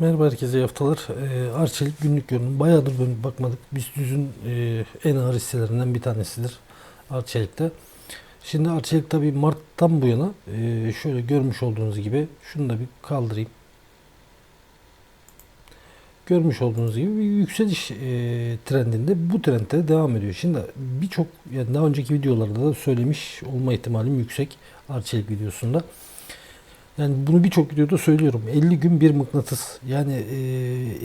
Merhaba herkese iyi haftalar. Ee, Arçelik günlük görünüm. Bayağıdır dönüp bakmadık. BIST 100'ün e, en ağır hisselerinden bir tanesidir Arçelik'te. Şimdi Arçelik tabii Mart'tan bu yana e, şöyle görmüş olduğunuz gibi şunu da bir kaldırayım. Görmüş olduğunuz gibi bir yükseliş e, trendinde bu trendde devam ediyor. Şimdi birçok yani daha önceki videolarda da söylemiş olma ihtimalim yüksek Arçelik videosunda. Yani bunu birçok videoda söylüyorum. 50 gün bir mıknatıs. Yani e,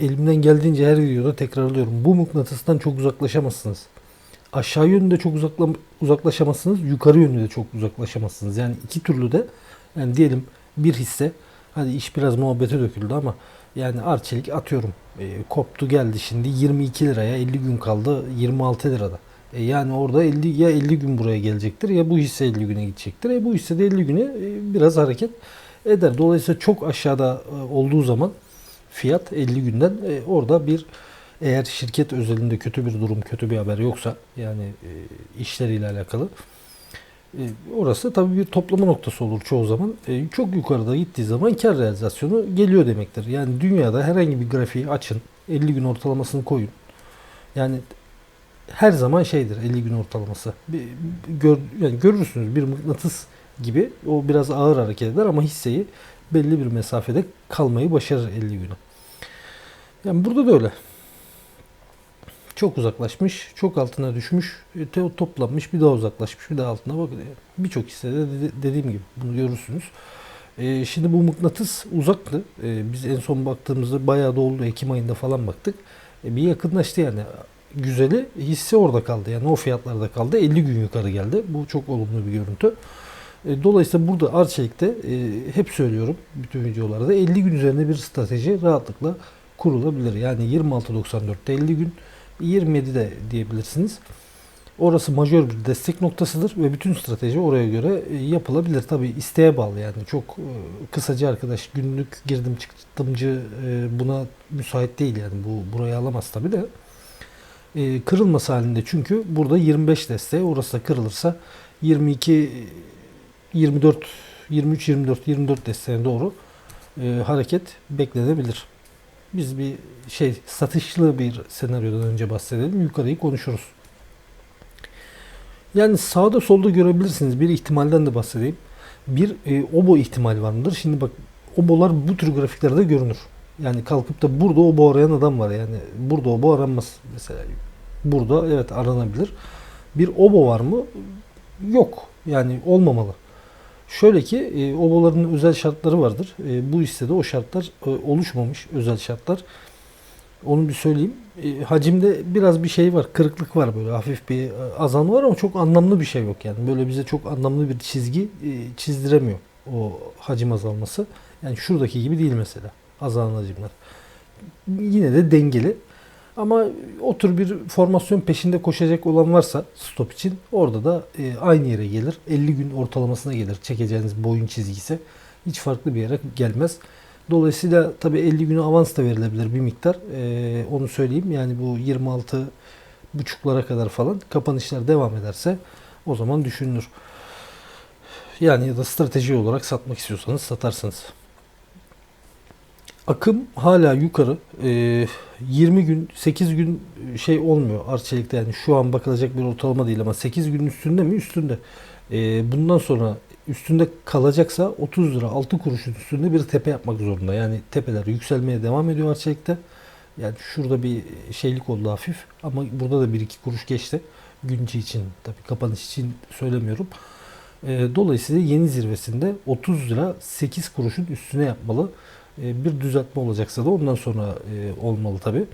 elimden geldiğince her videoda tekrarlıyorum. Bu mıknatıstan çok uzaklaşamazsınız. Aşağı yönde çok uzakla, uzaklaşamazsınız. Yukarı yönde de çok uzaklaşamazsınız. Yani iki türlü de yani diyelim bir hisse hadi iş biraz muhabbete döküldü ama yani Arçelik atıyorum. E, koptu geldi şimdi 22 liraya 50 gün kaldı 26 lirada. E, yani orada 50 ya 50 gün buraya gelecektir ya bu hisse 50 güne gidecektir. E, bu hisse de 50 güne e, biraz hareket eder. Dolayısıyla çok aşağıda e, olduğu zaman fiyat 50 günden e, orada bir eğer şirket özelinde kötü bir durum, kötü bir haber yoksa yani e, işleriyle alakalı orası tabii bir toplama noktası olur çoğu zaman. Çok yukarıda gittiği zaman kar realizasyonu geliyor demektir. Yani dünyada herhangi bir grafiği açın, 50 gün ortalamasını koyun. Yani her zaman şeydir 50 gün ortalaması. Bir, gör, yani görürsünüz bir mıknatıs gibi o biraz ağır hareket eder ama hisseyi belli bir mesafede kalmayı başarır 50 güne. Yani burada da öyle. Çok uzaklaşmış, çok altına düşmüş, e, toplanmış, bir daha uzaklaşmış, bir daha altına bak. Birçok hissede dediğim gibi bunu görürsünüz. E, şimdi bu mıknatıs uzaktı. E, biz en son baktığımızda bayağı da oldu. Ekim ayında falan baktık. Bir yakınlaştı yani. Güzeli hisse orada kaldı. Yani o fiyatlarda kaldı. 50 gün yukarı geldi. Bu çok olumlu bir görüntü. E, dolayısıyla burada Arçelik'te e, hep söylüyorum bütün videolarda 50 gün üzerinde bir strateji rahatlıkla kurulabilir. Yani 26.94'te 50 gün 27'de diyebilirsiniz. Orası majör bir destek noktasıdır ve bütün strateji oraya göre e, yapılabilir. Tabi isteğe bağlı yani çok kısaca arkadaş günlük girdim çıktımcı buna müsait değil yani bu burayı alamaz tabi de. Kırılması halinde çünkü burada 25 desteği orası da kırılırsa 22 24 23 24 24 desteğine doğru e, hareket beklenebilir. Biz bir şey satışlı bir senaryodan önce bahsedelim. Yukarıyı konuşuruz. Yani sağda solda görebilirsiniz. Bir ihtimalden de bahsedeyim. Bir e, obo ihtimal var mıdır? Şimdi bak obolar bu tür grafiklerde görünür. Yani kalkıp da burada obo arayan adam var. Yani burada obo aranmaz. Mesela burada evet aranabilir. Bir obo var mı? Yok. Yani olmamalı. Şöyle ki e, oboların özel şartları vardır. E, bu hissede o şartlar e, oluşmamış özel şartlar. Onu bir söyleyeyim. E, hacimde biraz bir şey var. Kırıklık var böyle hafif bir e, azalma var ama çok anlamlı bir şey yok yani. Böyle bize çok anlamlı bir çizgi e, çizdiremiyor o hacim azalması. Yani şuradaki gibi değil mesela azalan hacimler. Yine de dengeli. Ama o tür bir formasyon peşinde koşacak olan varsa stop için orada da e, aynı yere gelir. 50 gün ortalamasına gelir çekeceğiniz boyun çizgisi. Hiç farklı bir yere gelmez. Dolayısıyla tabi 50 günü avans da verilebilir bir miktar. E, onu söyleyeyim. Yani bu 26 buçuklara kadar falan kapanışlar devam ederse o zaman düşünülür. Yani ya da strateji olarak satmak istiyorsanız satarsınız. Akım hala yukarı. E, 20 gün, 8 gün şey olmuyor Arçelik'te yani şu an bakılacak bir ortalama değil ama 8 gün üstünde mi? Üstünde. E, bundan sonra üstünde kalacaksa 30 lira 6 kuruşun üstünde bir tepe yapmak zorunda. Yani tepeler yükselmeye devam ediyor Arçelik'te. Yani şurada bir şeylik oldu hafif ama burada da 1-2 kuruş geçti. Güncü için tabi kapanış için söylemiyorum. E, dolayısıyla yeni zirvesinde 30 lira 8 kuruşun üstüne yapmalı. E, bir düzeltme olacaksa da ondan sonra e, olmalı tabi.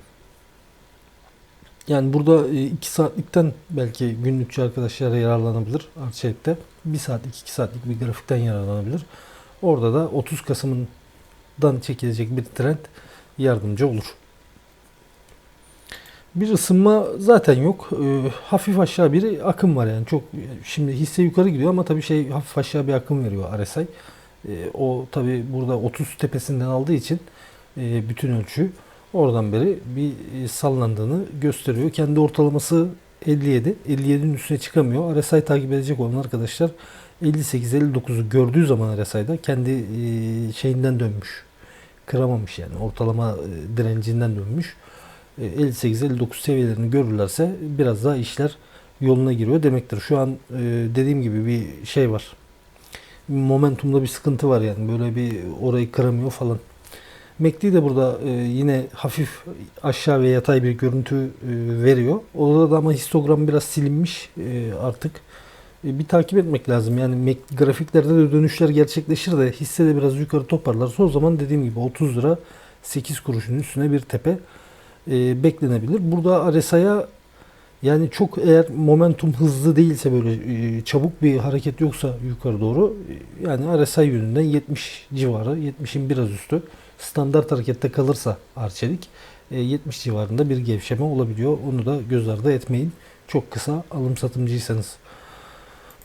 Yani burada 2 e, saatlikten belki günlükçü arkadaşlar yararlanabilir Arçelik'te. 1 saatlik 2 saatlik bir grafikten yararlanabilir. Orada da 30 Kasım'dan çekilecek bir trend yardımcı olur. Bir ısınma zaten yok. E, hafif aşağı bir akım var yani. Çok şimdi hisse yukarı gidiyor ama tabii şey hafif aşağı bir akım veriyor RSI. E, o tabi burada 30 tepesinden aldığı için e, bütün ölçü oradan beri bir e, sallandığını gösteriyor. Kendi ortalaması 57. 57'nin üstüne çıkamıyor. RSI takip edecek olan arkadaşlar 58-59'u gördüğü zaman RSI'da kendi e, şeyinden dönmüş. kıramamış yani. Ortalama direncinden dönmüş. E, 58-59 seviyelerini görürlerse biraz daha işler yoluna giriyor demektir. Şu an dediğim gibi bir şey var. Momentumda bir sıkıntı var yani. Böyle bir orayı kıramıyor falan. MACD de burada e, yine hafif aşağı ve yatay bir görüntü e, veriyor. Orada da ama histogram biraz silinmiş e, artık. Bir takip etmek lazım. Yani grafiklerde de dönüşler gerçekleşir de hisse de biraz yukarı toparlarsa o zaman dediğim gibi 30 lira 8 kuruşun üstüne bir tepe beklenebilir. Burada RSI'ya yani çok eğer momentum hızlı değilse böyle e, çabuk bir hareket yoksa yukarı doğru e, yani RSI yönünden 70 civarı 70'in biraz üstü standart harekette kalırsa Arçelik e, 70 civarında bir gevşeme olabiliyor. Onu da göz ardı etmeyin. Çok kısa alım satımcıysanız.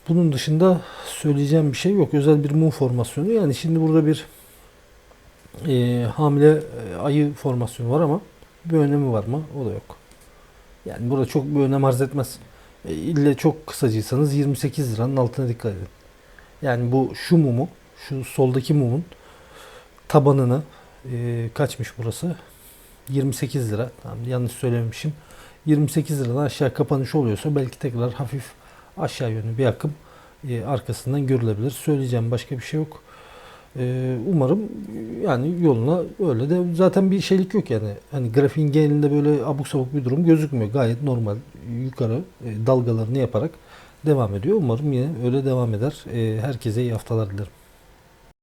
Bunun dışında söyleyeceğim bir şey yok. Özel bir mum formasyonu. Yani şimdi burada bir e, hamile e, ayı formasyonu var ama bir önemi var mı? O da yok. Yani burada çok bir önem arz etmez. E, ille çok kısacıysanız 28 liranın altına dikkat edin. Yani bu şu mumu, şu soldaki mumun tabanını e, kaçmış burası? 28 lira. Tamam, yanlış söylememişim. 28 liradan aşağı kapanış oluyorsa belki tekrar hafif aşağı yönlü bir akım e, arkasından görülebilir. Söyleyeceğim başka bir şey yok. E, umarım yani yoluna öyle de zaten bir şeylik yok yani. Hani grafiğin genelinde böyle abuk sabuk bir durum gözükmüyor. Gayet normal yukarı e, dalgalarını yaparak devam ediyor. Umarım yine öyle devam eder. E, herkese iyi haftalar dilerim.